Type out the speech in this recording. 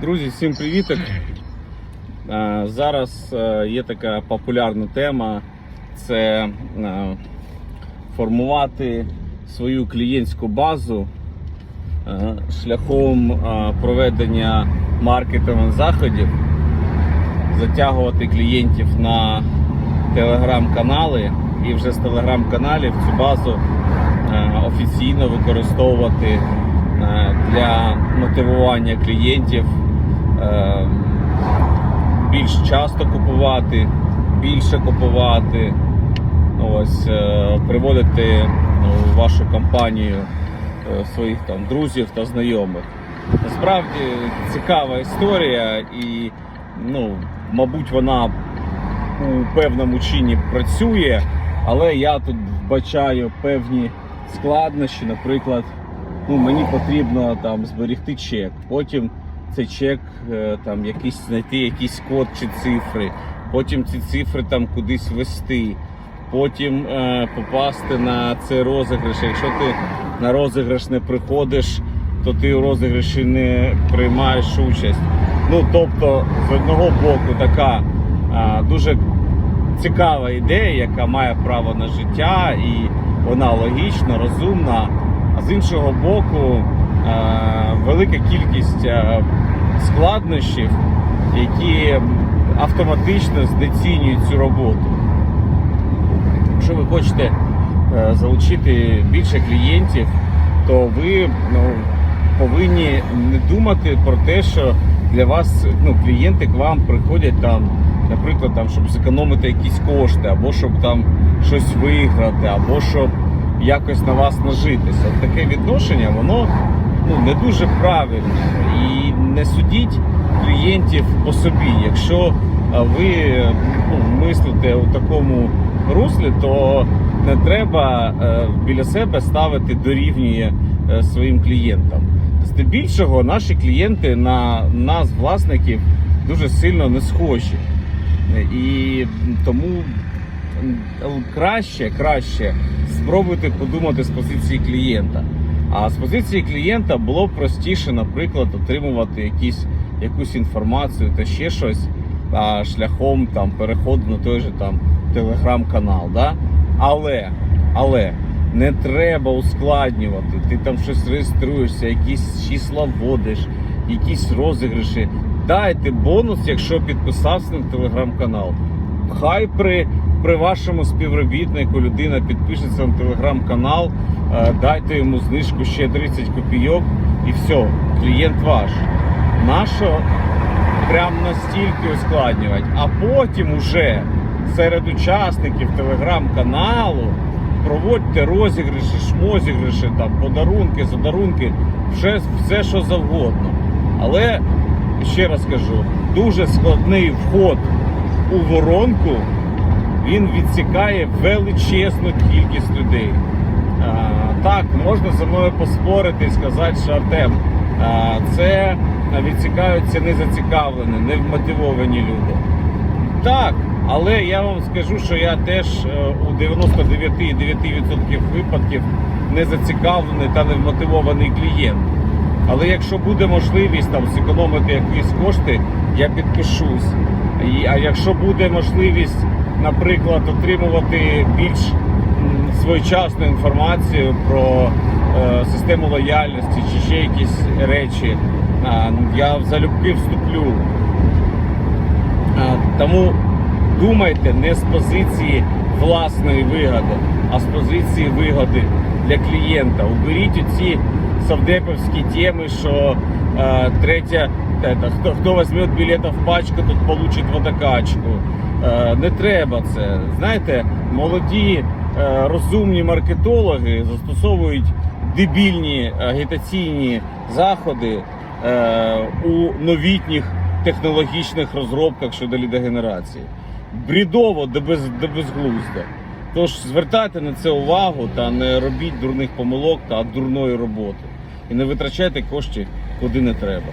Друзі, всім привіток. Е, Зараз е, є така популярна тема це е, формувати свою клієнтську базу шляхом проведення маркетингових заходів, затягувати клієнтів на телеграм-канали і вже з телеграм-каналів цю базу офіційно використовувати для мотивування клієнтів е, більш часто купувати, більше купувати, ось, е, приводити ну, в вашу компанію е, своїх там друзів та знайомих. Насправді цікава історія, і ну, мабуть, вона у певному чині працює, але я тут вбачаю певні складнощі. Наприклад, ну, мені потрібно там зберегти чек, потім цей чек е, там якийсь знайти якийсь код чи цифри, потім ці цифри там кудись ввести, потім е, попасти на цей розіграш. Якщо ти на розіграш не приходиш, то ти у розіграші не приймаєш участь. Ну тобто, з одного боку, така а, дуже цікава ідея, яка має право на життя, і вона логічна, розумна. З іншого боку, е, велика кількість е, складнощів, які автоматично знецінюють цю роботу. Якщо ви хочете е, залучити більше клієнтів, то ви ну, повинні не думати про те, що для вас ну, клієнти к вам приходять там, наприклад, там, щоб зекономити якісь кошти, або щоб там щось виграти, або щоб якось на вас нажитися. От таке відношення, воно ну, не дуже правильне. І не судіть клієнтів по собі. Якщо ви ну, мислите у такому руслі, то не треба е, біля себе ставити дорівнює е, своїм клієнтам. Здебільшого наші клієнти на нас, власників, дуже сильно не схожі. І тому краще, краще спробуйте подумати з позиції клієнта. А з позиції клієнта було б простіше, наприклад, отримувати якісь, якусь інформацію та ще щось а, шляхом там, переходу на той же там телеграм-канал. Да? Але, але не треба ускладнювати. Ти там щось реєструєшся, якісь числа вводиш, якісь розіграші. Дайте бонус, якщо підписався на телеграм-канал. Хай при, при вашому співробітнику людина підпишеться на телеграм-канал, е, дайте йому знижку ще 30 копійок і все, клієнт ваш. Нащо прям настільки ускладнювати, а потім уже серед учасників телеграм-каналу проводьте розіграші, шмозіграші, там, подарунки, задарунки, все, все що завгодно. Але ще раз кажу, дуже складний вход у воронку, він відсікає величезну кількість людей. А, так, можна зі мною поспорити і сказати, що Артем, а, це відсікаються незацікавлені, невмотивовані люди. Так, але я вам скажу, що я теж е, у 99,9% випадків не зацікавлений та не вмотивований клієнт. Але якщо буде можливість там зекономити якісь кошти, я підпишусь. А якщо буде можливість, наприклад, отримувати більш своєчасну інформацію про е, систему лояльності чи ще якісь речі, я залюбки вступлю. Тому думайте не з позиції власної вигоди, а з позиції вигоди для клієнта. Уберіть оці совдеповські теми, що е, третя, это, хто, хто візьме білета в пачку, тут получить водокачку. Е, не треба це. Знаєте, молоді е, розумні маркетологи застосовують дебільні агітаційні заходи е, у новітніх технологічних розробках щодо лідогенерації. Брідово до, без, до безглуздя. Тож звертайте на це увагу та не робіть дурних помилок та дурної роботи. І не витрачайте кошти куди не треба.